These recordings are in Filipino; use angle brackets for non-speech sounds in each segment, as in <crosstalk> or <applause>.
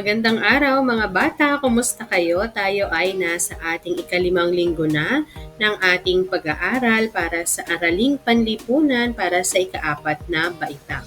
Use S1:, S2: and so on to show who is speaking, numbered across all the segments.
S1: Magandang araw mga bata! Kumusta kayo? Tayo ay nasa ating ikalimang linggo na ng ating pag-aaral para sa Araling Panlipunan para sa ikaapat na baitang.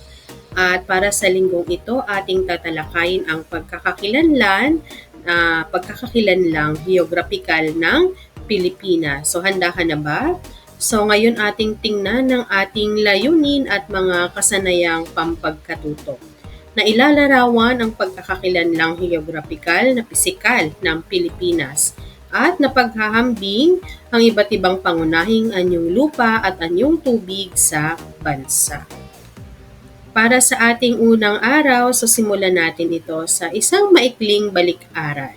S1: At para sa linggong ito, ating tatalakayin ang pagkakakilanlan, uh, pagkakakilanlang geographical ng Pilipinas. So handa ka na ba? So ngayon ating tingnan ng ating layunin at mga kasanayang pampagkatuto na ilalarawan ang pagkakakilanlang geographical na pisikal ng Pilipinas at napaghahambing ang iba't ibang pangunahing anyong lupa at anyong tubig sa bansa. Para sa ating unang araw, so simulan natin ito sa isang maikling balik-aral.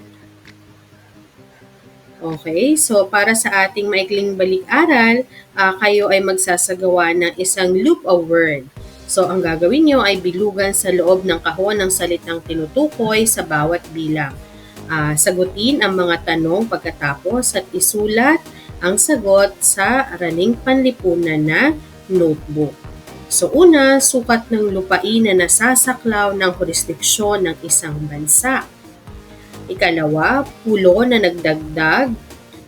S1: Okay, so para sa ating maikling balik-aral, uh, kayo ay magsasagawa ng isang loop of word. So, ang gagawin nyo ay bilugan sa loob ng kahon ng salitang tinutukoy sa bawat bilang. Uh, sagutin ang mga tanong pagkatapos at isulat ang sagot sa araling panlipunan na notebook. So una, sukat ng lupain na nasasaklaw ng jurisdiksyon ng isang bansa. Ikalawa, pulo na nagdagdag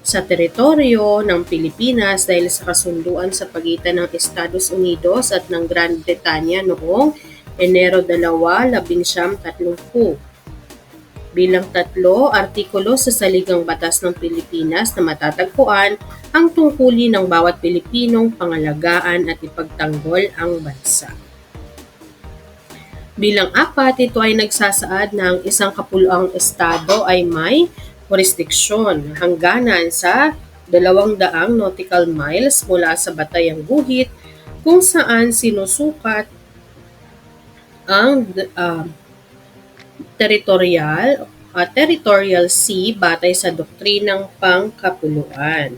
S1: sa teritoryo ng Pilipinas dahil sa kasunduan sa pagitan ng Estados Unidos at ng Gran Bretanya noong Enero 2, 1930. Bilang tatlo, artikulo sa Saligang Batas ng Pilipinas na matatagpuan ang tungkulin ng bawat Pilipinong pangalagaan at ipagtanggol ang bansa. Bilang apat, ito ay nagsasaad na ang isang kapuluang estado ay may jurisdiksyon hangganan sa 200 nautical miles mula sa batayang guhit kung saan sinusukat ang uh, territorial uh, territorial sea batay sa doktrinang pangkapuluan.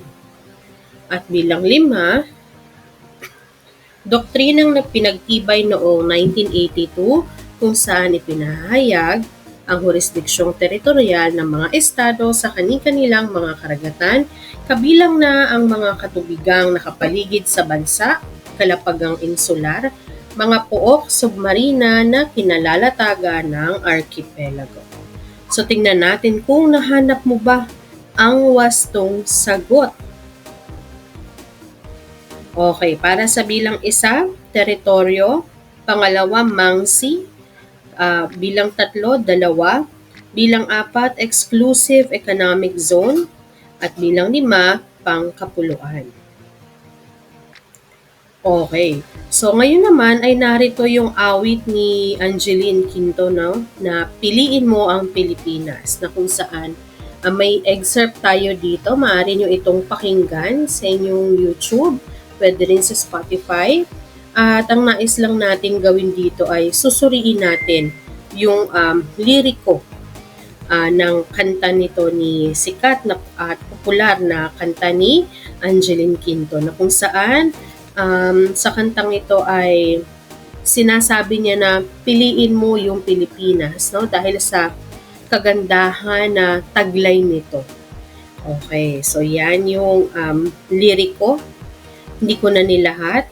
S1: At bilang lima, doktrinang na pinagtibay noong 1982 kung saan ipinahayag ang jurisdiksyong teritorial ng mga estado sa kani-kanilang mga karagatan, kabilang na ang mga katubigang nakapaligid sa bansa, kalapagang insular, mga pook submarina na kinalalataga ng archipelago. So tingnan natin kung nahanap mo ba ang wastong sagot. Okay, para sa bilang isa, teritoryo, pangalawa, mangsi, uh, bilang tatlo, dalawa, bilang apat, exclusive economic zone, at bilang lima, pangkapuluan. Okay. So, ngayon naman ay narito yung awit ni Angeline Quinto no, na piliin mo ang Pilipinas na kung saan uh, may excerpt tayo dito. Maaari nyo itong pakinggan sa inyong YouTube, pwede rin sa Spotify, at ang nais lang natin gawin dito ay susuriin natin yung um, liriko uh, ng kanta nito ni sikat na at popular na kanta ni Angeline Quinto na kung saan um, sa kantang ito ay sinasabi niya na piliin mo yung Pilipinas no dahil sa kagandahan na taglay nito. Okay, so yan yung um, liriko. Hindi ko na nilahat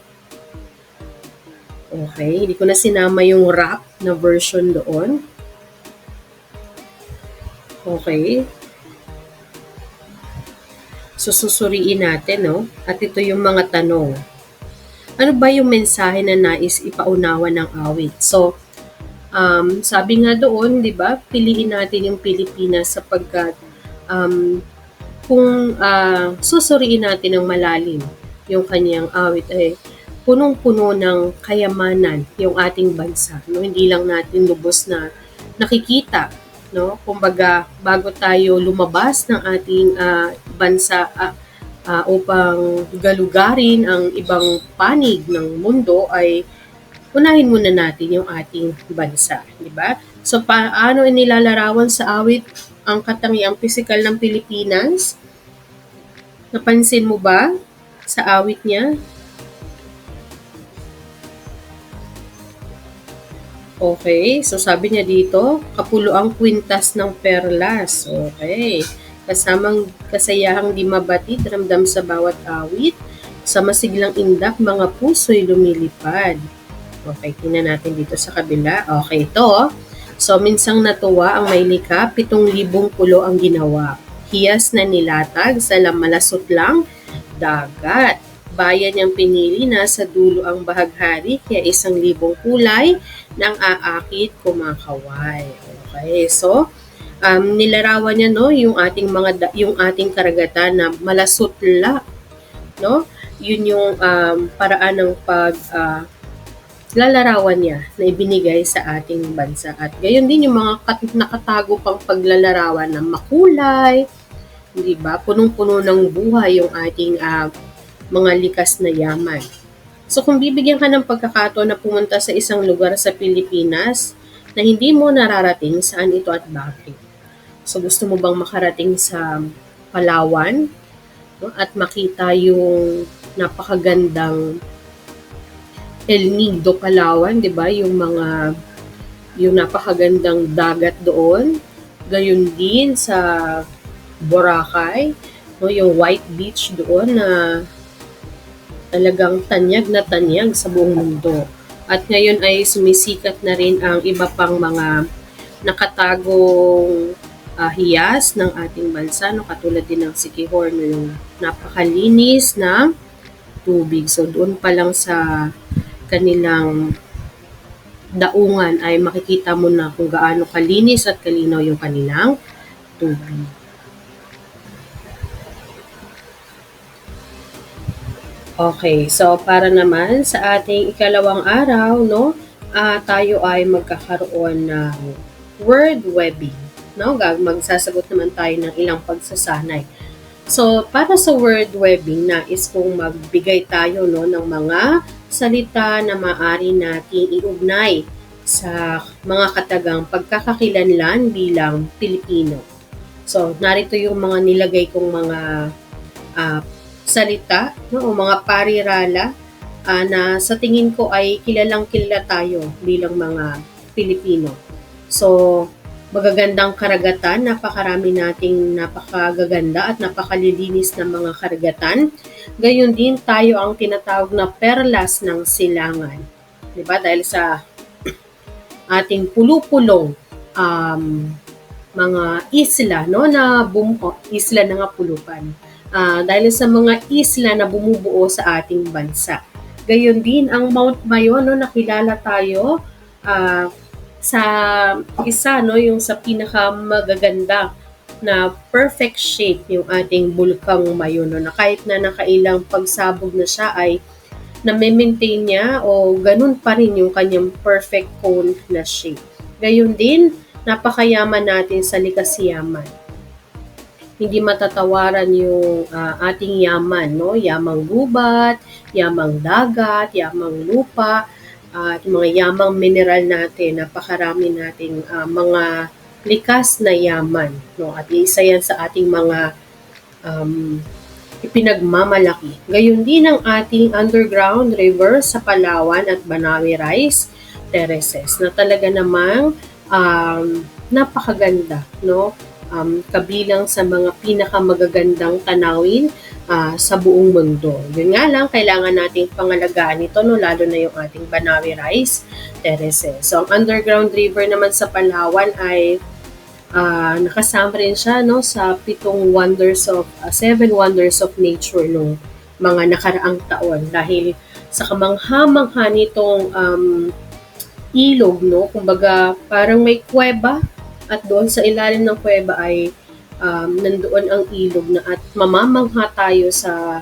S1: Okay, hindi ko na sinama yung rap na version doon. Okay. So, susuriin natin, no? At ito yung mga tanong. Ano ba yung mensahe na nais ipaunawa ng awit? So, um, sabi nga doon, di ba, piliin natin yung Pilipinas sapagkat um, kung uh, susuriin natin ng malalim yung kanyang awit ay eh, punong-puno ng kayamanan yung ating bansa. No? Hindi lang natin lubos na nakikita. No? Kumbaga, bago tayo lumabas ng ating uh, bansa uh, uh, upang galugarin ang ibang panig ng mundo ay unahin muna natin yung ating bansa, di ba? So paano inilalarawan sa awit ang katangiang pisikal ng Pilipinas? Napansin mo ba sa awit niya? Okay, so sabi niya dito, kapulo ang kwintas ng perlas. Okay. Kasamang kasayahang di mabatid, ramdam sa bawat awit, sa masiglang indak, mga puso'y lumilipad. Okay, tingnan natin dito sa kabila. Okay, ito. So, So, minsang natuwa ang may lika, pitong libong pulo ang ginawa. Hiyas na nilatag sa malasot lang, dagat. Bayan niyang pinili na sa dulo ang bahaghari, kaya isang libong kulay ng aakit kumakaway. Okay, so, um, nilarawan niya no yung ating mga yung ating karagatan na malasutla no yun yung um, paraan ng pag uh, lalarawan niya na ibinigay sa ating bansa. At gayon din yung mga kat- nakatago pang paglalarawan ng makulay, di ba? Punong-puno ng buhay yung ating uh, mga likas na yaman. So kung bibigyan ka ng pagkakataon na pumunta sa isang lugar sa Pilipinas na hindi mo nararating saan ito at bakit. So gusto mo bang makarating sa Palawan no? at makita yung napakagandang El Nido, Palawan, 'di ba? Yung mga yung napakagandang dagat doon. Gayon din sa Boracay, no, yung White Beach doon na talagang tanyag na tanyag sa buong mundo. At ngayon ay sumisikat na rin ang iba pang mga nakatagong uh, hiyas ng ating bansa, no, katulad din ng Sikihor, no, yung napakalinis na tubig. So doon pa lang sa kanilang daungan ay makikita mo na kung gaano kalinis at kalinaw yung kanilang tubig. Okay, so para naman sa ating ikalawang araw, no, uh, tayo ay magkakaroon ng word webbing. No? Magsasagot naman tayo ng ilang pagsasanay. So, para sa word webbing, nais kong magbigay tayo no, ng mga salita na maaari nating iugnay sa mga katagang pagkakakilanlan bilang Pilipino. So, narito yung mga nilagay kong mga uh, salita no, o mga parirala uh, na sa tingin ko ay kilalang kilala tayo bilang mga Pilipino. So, magagandang karagatan, napakarami nating napakagaganda at napakalilinis na mga karagatan. Gayon din tayo ang tinatawag na perlas ng silangan. 'Di ba? Dahil sa <clears throat> ating pulupulong um, mga isla no na bumuo, isla na nga pulupan uh, dahil sa mga isla na bumubuo sa ating bansa. Gayon din ang Mount Mayon, no, nakilala tayo uh, sa isa, no, yung sa pinakamagaganda na perfect shape yung ating bulkang Mayon, no, na kahit na nakailang pagsabog na siya ay na-maintain niya o ganun pa rin yung kanyang perfect cone na shape. Gayon din, napakayaman natin sa likas yaman hindi matatawaran yung uh, ating yaman, no? Yamang gubat, yamang dagat, yamang lupa, uh, at mga yamang mineral natin, napakarami nating uh, mga likas na yaman, no? At isa yan sa ating mga um, ipinagmamalaki. Gayun din ang ating underground river sa Palawan at Banawi Rice Terraces na talaga namang um, napakaganda, no? Um, kabilang sa mga pinakamagagandang tanawin uh, sa buong mundo. Yun nga lang, kailangan nating pangalagaan ito, no, lalo na yung ating Banawi Rice Terraces. So, ang underground river naman sa Palawan ay uh, nakasama rin siya no, sa pitong wonders of, uh, seven wonders of nature nung mga nakaraang taon dahil sa kamangha-mangha nitong um, ilog, no? Kumbaga, parang may kuweba at doon sa ilalim ng kuweba ay um, nandoon ang ilog na at mamamangha tayo sa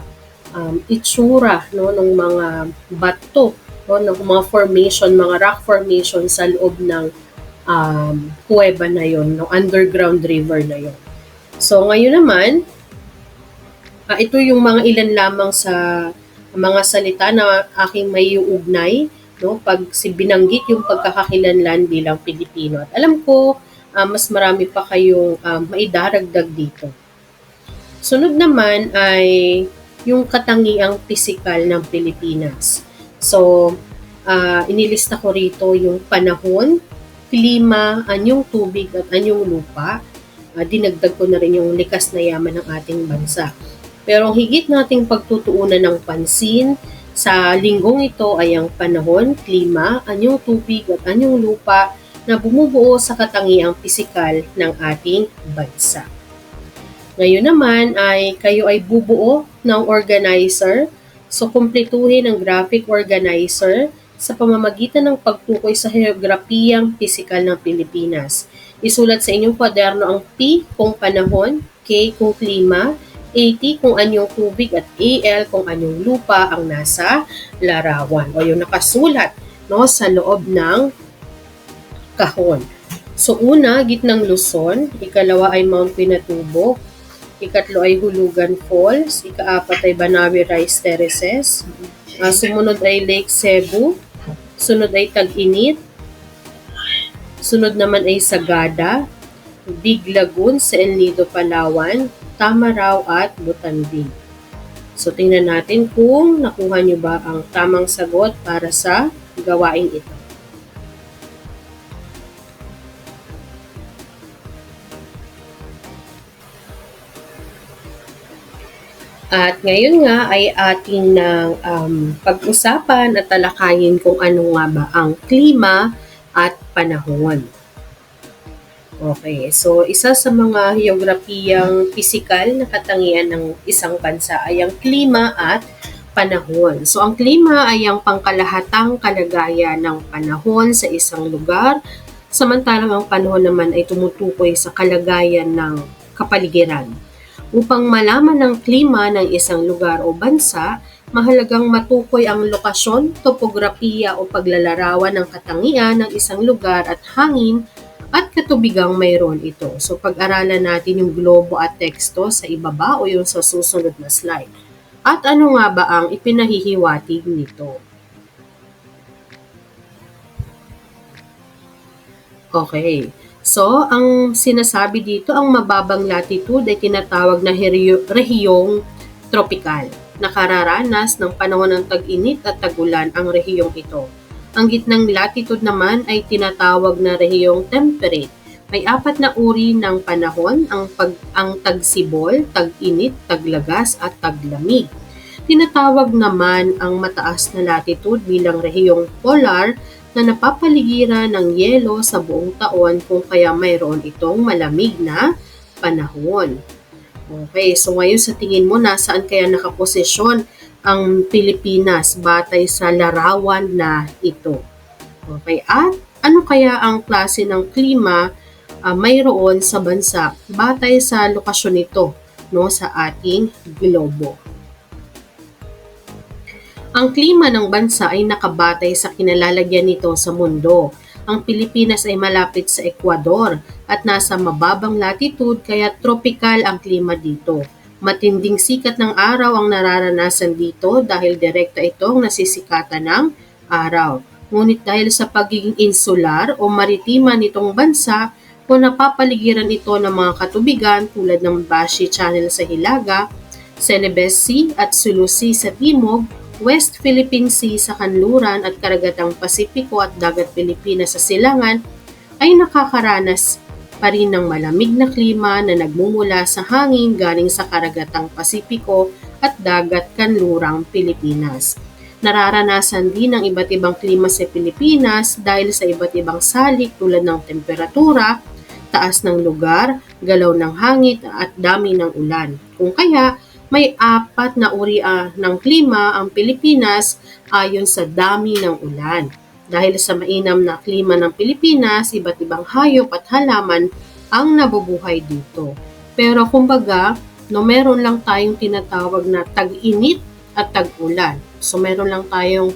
S1: um, itsura no, ng mga bato, no, ng mga formation, mga rock formation sa loob ng um, kuweba na yon, no, underground river na yon. So ngayon naman, uh, ito yung mga ilan lamang sa mga salita na aking may ugnay no pag si binanggit yung pagkakakilanlan bilang Pilipino. At alam ko uh, mas marami pa kayong um, maidaragdag dito. Sunod naman ay yung katangiang pisikal ng Pilipinas. So, uh, inilista ko rito yung panahon, klima, anyong tubig at anyong lupa. Uh, dinagdag ko na rin yung likas na yaman ng ating bansa. Pero higit nating pagtutuunan ng pansin sa linggong ito ay ang panahon, klima, anyong tubig at anyong lupa na bumubuo sa katangiang pisikal ng ating bansa. Ngayon naman ay kayo ay bubuo ng organizer. So, kumpletuhin ang graphic organizer sa pamamagitan ng pagtukoy sa heograpiyang pisikal ng Pilipinas. Isulat sa inyong kwaderno ang P kung panahon, K kung klima, AT kung anyong tubig at AL kung anyong lupa ang nasa larawan o yung nakasulat no, sa loob ng kahon. So una, gitnang Luzon, ikalawa ay Mount Pinatubo, ikatlo ay Hulugan Falls, ikaapat ay Banawi Rice Terraces, uh, sumunod ay Lake Cebu, sunod ay Tag-Init, sunod naman ay Sagada, Big Lagoon sa El Nido, Palawan, Tamaraw at Butanding. So tingnan natin kung nakuha nyo ba ang tamang sagot para sa gawain ito. At ngayon nga ay ating nang um, pag-usapan at talakayin kung ano nga ba ang klima at panahon. Okay, so isa sa mga geograpiyang pisikal na katangian ng isang bansa ay ang klima at panahon. So ang klima ay ang pangkalahatang kalagayan ng panahon sa isang lugar, samantalang ang panahon naman ay tumutukoy sa kalagayan ng kapaligiran. Upang malaman ang klima ng isang lugar o bansa, mahalagang matukoy ang lokasyon, topografiya o paglalarawan ng katangian ng isang lugar at hangin at katubigang mayroon ito. So pag-aralan natin yung globo at teksto sa ibaba o yung sa susunod na slide. At ano nga ba ang ipinahihiwatig nito? Okay. So, ang sinasabi dito, ang mababang latitude ay tinatawag na rehiyong tropikal. Nakararanas ng panahon ng tag-init at tag-ulan ang rehiyong ito. Ang gitnang latitude naman ay tinatawag na rehiyong temperate. May apat na uri ng panahon, ang, pag, ang tagsibol, tag-init, taglagas at taglamig. Tinatawag naman ang mataas na latitude bilang rehiyong polar na napapaligiran ng yelo sa buong taon kung kaya mayroon itong malamig na panahon. Okay, so ngayon sa tingin mo, nasaan kaya nakaposisyon ang Pilipinas batay sa larawan na ito? Okay, at ano kaya ang klase ng klima uh, mayroon sa bansa batay sa lokasyon nito no, sa ating globo? Ang klima ng bansa ay nakabatay sa kinalalagyan nito sa mundo. Ang Pilipinas ay malapit sa Ecuador at nasa mababang latitude kaya tropical ang klima dito. Matinding sikat ng araw ang nararanasan dito dahil direkta itong nasisikatan ng araw. Ngunit dahil sa pagiging insular o maritima nitong bansa, kung napapaligiran ito ng mga katubigan tulad ng Bashi Channel sa Hilaga, Celebes Sea at Sulu Sea sa Timog, West Philippine Sea sa kanluran at karagatang Pasipiko at dagat Pilipinas sa silangan ay nakakaranas pa rin ng malamig na klima na nagmumula sa hangin galing sa karagatang Pasipiko at dagat kanlurang Pilipinas. Nararanasan din ang iba't ibang klima sa Pilipinas dahil sa iba't ibang salik tulad ng temperatura, taas ng lugar, galaw ng hangin at dami ng ulan. Kung kaya, may apat na uri uh, ng klima ang Pilipinas ayon sa dami ng ulan. Dahil sa mainam na klima ng Pilipinas, iba't ibang hayop at halaman ang nabubuhay dito. Pero kumbaga, no, meron lang tayong tinatawag na tag-init at tag-ulan. So meron lang tayong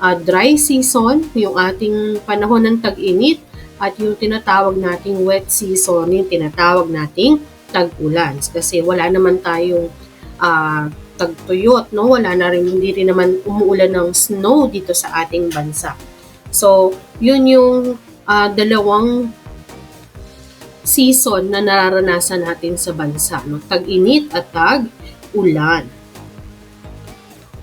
S1: uh, dry season, yung ating panahon ng tag-init, at yung tinatawag nating wet season, yung tinatawag nating tag-ulan. Kasi wala naman tayong uh, tagtuyot, no? Wala na rin, hindi rin naman umuulan ng snow dito sa ating bansa. So, yun yung uh, dalawang season na nararanasan natin sa bansa, no? Tag-init at tag-ulan.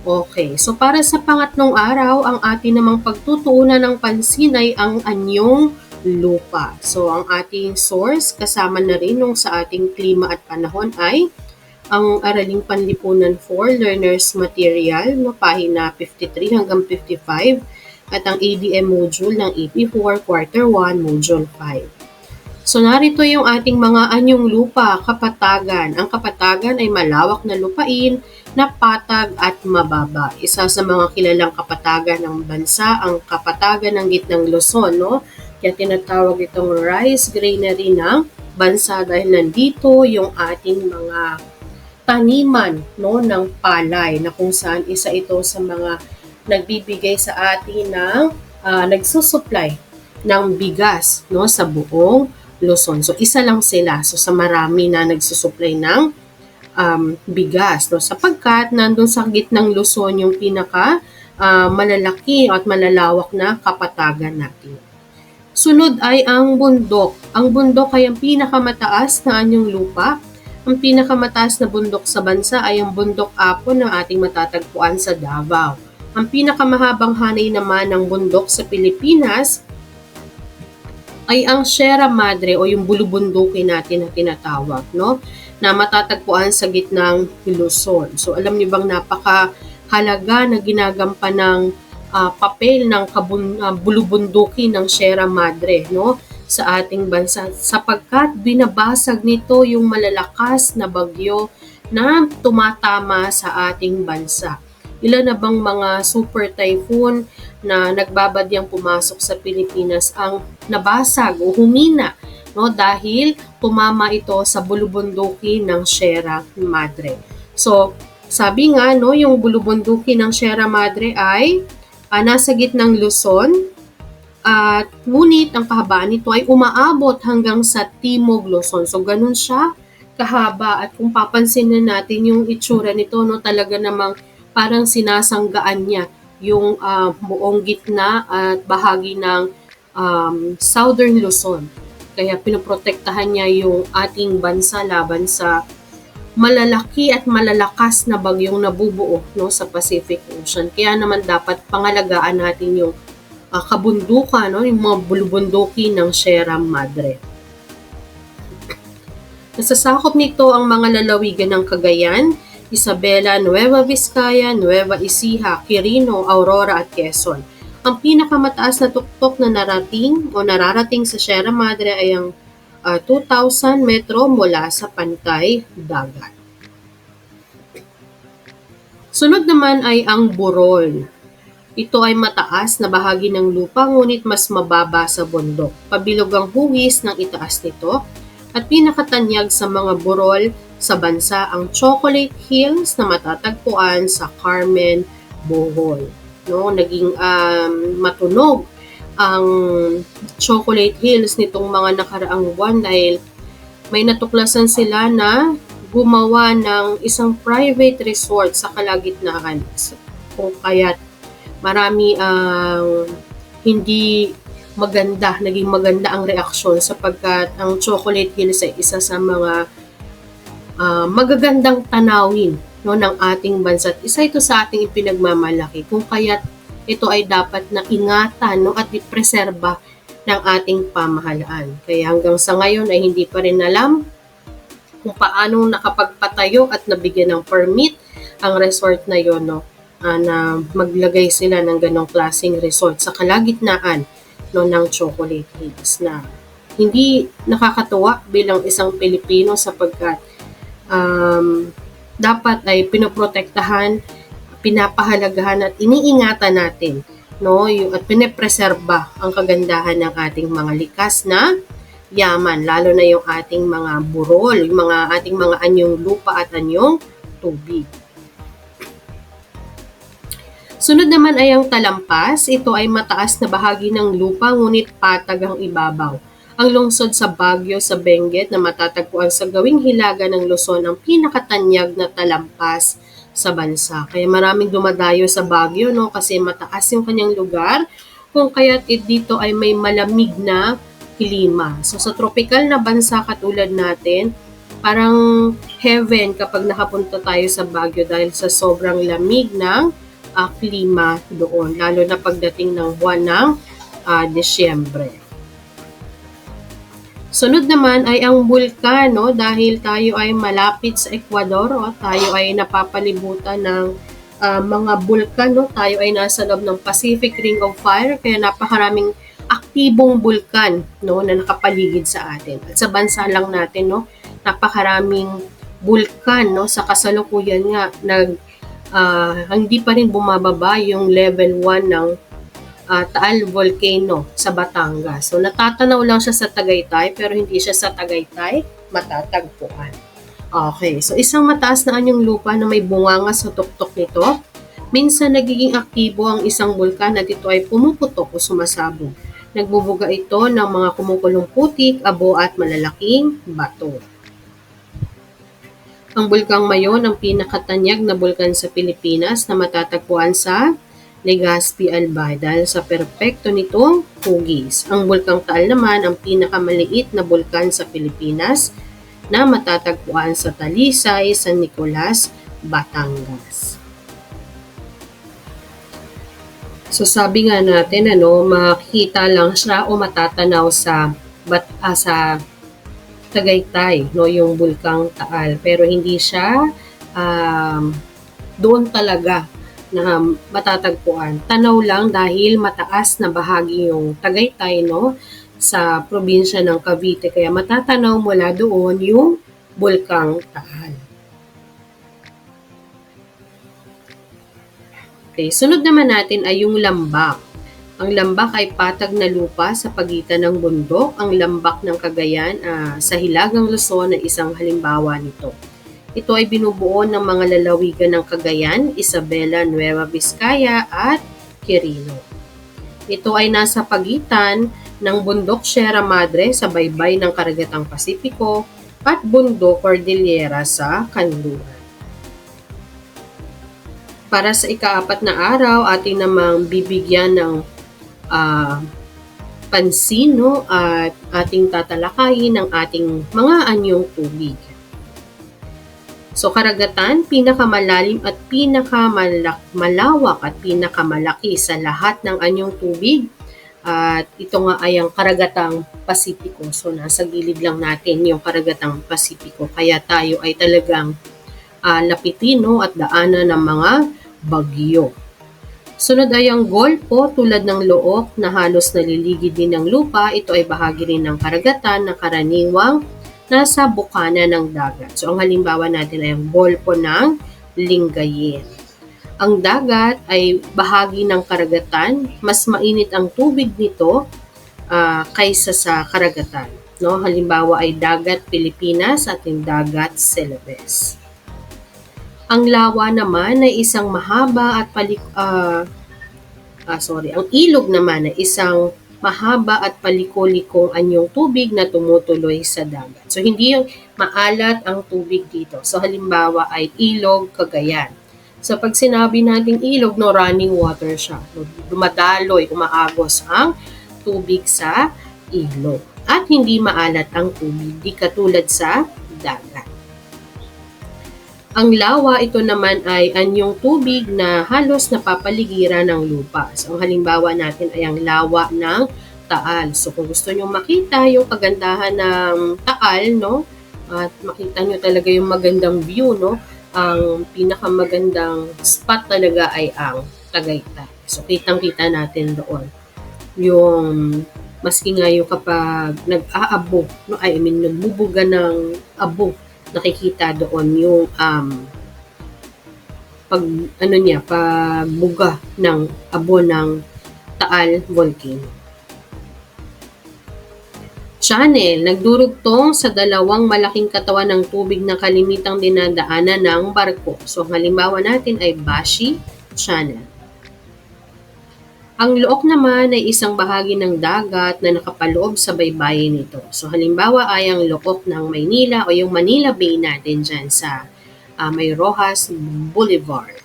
S1: Okay, so para sa pangatlong araw, ang ating namang pagtutuunan ng pansin ay ang anyong lupa. So, ang ating source, kasama na rin nung sa ating klima at panahon ay ang Araling Panlipunan for Learners Material, no, pahina 53 hanggang 55. at ang ADM module ng AP4 Quarter 1 Module 5. So narito yung ating mga anyong lupa, kapatagan. Ang kapatagan ay malawak na lupain na patag at mababa. Isa sa mga kilalang kapatagan ng bansa, ang kapatagan ng gitnang Luzon, no? Kaya tinatawag itong rice granary ng bansa dahil nandito yung ating mga taniman no ng palay na kung saan isa ito sa mga nagbibigay sa atin ng uh, nagsusupply ng bigas no sa buong Luzon. So, isa lang sila. So, sa marami na nagsusupply ng um, bigas. No? Sapagkat nandun sa gitnang Luzon yung pinaka uh, malalaki at malalawak na kapatagan natin. Sunod ay ang bundok. Ang bundok ay ang pinakamataas na anyong lupa. Ang pinakamataas na bundok sa bansa ay ang bundok Apo na ating matatagpuan sa Davao. Ang pinakamahabang hanay naman ng bundok sa Pilipinas ay ang Sierra Madre o yung bulubunduki natin na tinatawag, no? Na matatagpuan sa gitnang Luzon. So alam niyo bang napakahalaga na ginagampan ng uh, papel ng kabun, uh, bulubunduki ng Sierra Madre, no? Sa ating bansa sapagkat binabasag nito yung malalakas na bagyo na tumatama sa ating bansa. Ilan na bang mga super typhoon na nagbabadyang pumasok sa Pilipinas ang nabasag o humina no dahil tumama ito sa bulubunduki ng Sierra Madre. So, sabi nga no, yung bulubunduki ng Sierra Madre ay uh, nasa gitnang Luzon at ngunit ang kahabaan nito ay umaabot hanggang sa Timog Luzon. So, ganun siya kahaba at kung papansin na natin yung itsura nito no talaga namang parang sinasanggaan niya yung uh, buong gitna at bahagi ng um, Southern Luzon. Kaya pinoprotektahan niya yung ating bansa laban sa malalaki at malalakas na bagyong nabubuo no, sa Pacific Ocean. Kaya naman dapat pangalagaan natin yung uh, kabundukan, no, yung mga bulubunduki ng Sierra Madre. Nasasakop nito ang mga lalawigan ng Cagayan, Isabela, Nueva Vizcaya, Nueva Ecija, Quirino, Aurora at Quezon. Ang pinakamataas na tuktok na narating o nararating sa Sierra Madre ay ang uh, ah, 2,000 metro mula sa pantay dagat. Sunod naman ay ang Burol. Ito ay mataas na bahagi ng lupa ngunit mas mababa sa bundok. Pabilog ang hugis ng itaas nito at pinakatanyag sa mga burol sa bansa ang Chocolate Hills na matatagpuan sa Carmen, Bohol. No, naging um, matunog ang Chocolate Hills nitong mga nakaraang buwan dahil may natuklasan sila na gumawa ng isang private resort sa kalagitnaan. Kung kaya't marami ang uh, hindi maganda, naging maganda ang reaksyon sapagkat ang Chocolate Hills ay isa sa mga uh, magagandang tanawin no, ng ating bansa. At isa ito sa ating ipinagmamalaki kung kaya ito ay dapat na ingatan no, at ipreserba ng ating pamahalaan. Kaya hanggang sa ngayon ay hindi pa rin alam kung paano nakapagpatayo at nabigyan ng permit ang resort na yon no, uh, na maglagay sila ng ganong klaseng resort sa kalagitnaan no, ng Chocolate Hills na hindi nakakatuwa bilang isang Pilipino sapagkat um, dapat ay pinoprotektahan, pinapahalagahan at iniingatan natin no yung at pinepreserba ang kagandahan ng ating mga likas na yaman lalo na yung ating mga burol yung mga ating mga anyong lupa at anyong tubig Sunod naman ay ang talampas. Ito ay mataas na bahagi ng lupa ngunit patag ang ibabaw. Ang lungsod sa Baguio sa Benguet na matatagpuan sa gawing hilaga ng Luzon ang pinakatanyag na talampas sa bansa. Kaya maraming dumadayo sa Baguio no kasi mataas yung kanyang lugar kung kaya't dito ay may malamig na klima. So sa tropical na bansa katulad natin, parang heaven kapag nakapunta tayo sa Baguio dahil sa sobrang lamig ng uh, klima doon, lalo na pagdating ng buwan ng uh, Desyembre. Sunod naman ay ang bulkano dahil tayo ay malapit sa Ecuador o tayo ay napapalibutan ng ah, mga bulkan, no? tayo ay nasa loob ng Pacific Ring of Fire, kaya napakaraming aktibong bulkan no, na nakapaligid sa atin. At sa bansa lang natin, no, napakaraming bulkan no, sa kasalukuyan nga, nag, ah, hindi pa rin bumababa yung level 1 ng ah, Taal Volcano sa Batangas. So natatanaw lang siya sa Tagaytay pero hindi siya sa Tagaytay matatagpuan. Okay, so isang mataas na anyong lupa na may bunganga sa tuktok nito. Minsan nagiging aktibo ang isang bulkan at ito ay pumuputok o sumasabog. Nagbubuga ito ng mga kumukulong putik, abo at malalaking bato. Ang bulkang Mayon ang pinakatanyag na bulkan sa Pilipinas na matatagpuan sa Legazpi Albay dahil sa perpekto nitong hugis. Ang bulkang Taal naman ang pinakamaliit na bulkan sa Pilipinas na matatagpuan sa Talisay, San Nicolas, Batangas. So sabi nga natin ano, makita lang siya o matatanaw sa bat, ah, sa Tagaytay, no, yung bulkang Taal, pero hindi siya um, doon talaga na matatagpuan. Tanaw lang dahil mataas na bahagi yung Tagaytay, no, sa probinsya ng Cavite. Kaya matatanaw mula doon yung Bulkang Taal. Okay, sunod naman natin ay yung lambak. Ang lambak ay patag na lupa sa pagitan ng bundok. Ang lambak ng Cagayan uh, sa Hilagang Luzon ay isang halimbawa nito. Ito ay binubuo ng mga lalawigan ng Cagayan, Isabela, Nueva Vizcaya at Quirino. Ito ay nasa pagitan ng bundok Sierra Madre sa baybay ng Karagatang Pasipiko at bundok Cordillera sa Kanluran. Para sa ikaapat na araw, ating namang bibigyan ng uh, pansin no, at ating tatalakayin ng ating mga anyong tubig. So karagatan, pinakamalalim at pinakamalawak at pinakamalaki sa lahat ng anyong tubig at ito nga ay ang karagatang Pasipiko. So nasa gilid lang natin yung karagatang Pasipiko. Kaya tayo ay talagang uh, lapitin no, at daanan ng mga bagyo. Sunod ay ang Golfo tulad ng Look na halos naliligid din ng lupa. Ito ay bahagi rin ng karagatan na karaniwang nasa bukana ng dagat. So ang halimbawa natin ay ang Golfo ng Lingayen. Ang dagat ay bahagi ng karagatan, mas mainit ang tubig nito uh, kaysa sa karagatan. No? Halimbawa ay dagat Pilipinas at yung dagat Celebes. Ang lawa naman ay isang mahaba at palik uh, uh, sorry, ang ilog naman ay isang mahaba at paliko-likong anyong tubig na tumutuloy sa dagat. So hindi yung maalat ang tubig dito. So halimbawa ay ilog Cagayan So pag sinabi nating ilog, no, running water siya. No, dumadaloy, umaagos ang tubig sa ilog. At hindi maalat ang tubig, di katulad sa dagat. Ang lawa, ito naman ay anyong tubig na halos napapaligiran ng lupa. So, ang halimbawa natin ay ang lawa ng Taal. So, kung gusto nyo makita yung kagandahan ng Taal, no, at makita nyo talaga yung magandang view, no, ang pinakamagandang spot talaga ay ang Tagaytay. So, kitang-kita natin doon. Yung, maski nga yung kapag nag-aabo, no, I mean, nagbubuga ng abo, nakikita doon yung um, pag, ano niya, pagbuga ng abo ng Taal Volcano channel nagdurugtong sa dalawang malaking katawan ng tubig na kalimitang dinadaanan ng barko. So, ang halimbawa natin ay Bashi Channel. Ang look naman ay isang bahagi ng dagat na nakapaloob sa baybayin nito. So, halimbawa ay ang look ng Maynila o yung Manila Bay natin dyan sa uh, May Rojas Boulevard.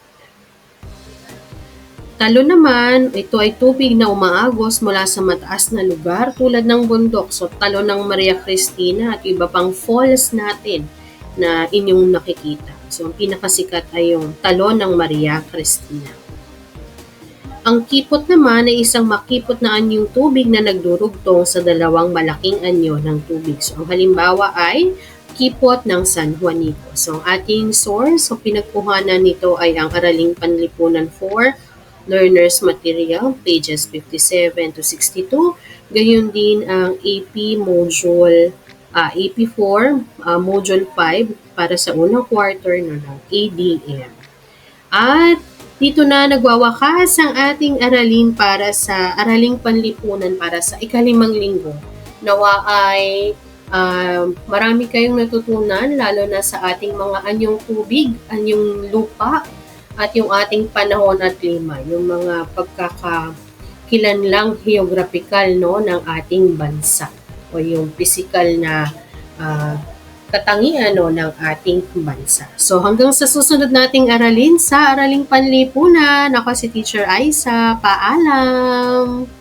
S1: Talo naman, ito ay tubig na umaagos mula sa mataas na lugar tulad ng bundok. So talo ng Maria Cristina at iba pang falls natin na inyong nakikita. So ang pinakasikat ay yung talo ng Maria Cristina. Ang kipot naman ay isang makipot na anyong tubig na nagdurugtong sa dalawang malaking anyo ng tubig. So ang halimbawa ay Kipot ng San Juanico. So, ang ating source, so pinagkuhanan nito ay ang Araling Panlipunan 4, Learner's Material, pages 57 to 62. Gayon din ang AP Module ah, AP4, ah, Module 5 para sa unang quarter ng ADM. At dito na nagwawakas ang ating aralin para sa araling panlipunan para sa ikalimang linggo. Nawa ay ah, marami kayong natutunan lalo na sa ating mga anyong tubig, anyong lupa, at yung ating panahon at klima, yung mga pagkakakilanlang geographical no, ng ating bansa o yung physical na ah, katangian no, ng ating bansa. So hanggang sa susunod nating aralin sa Araling Panlipunan, ako si Teacher Aisa. Paalam!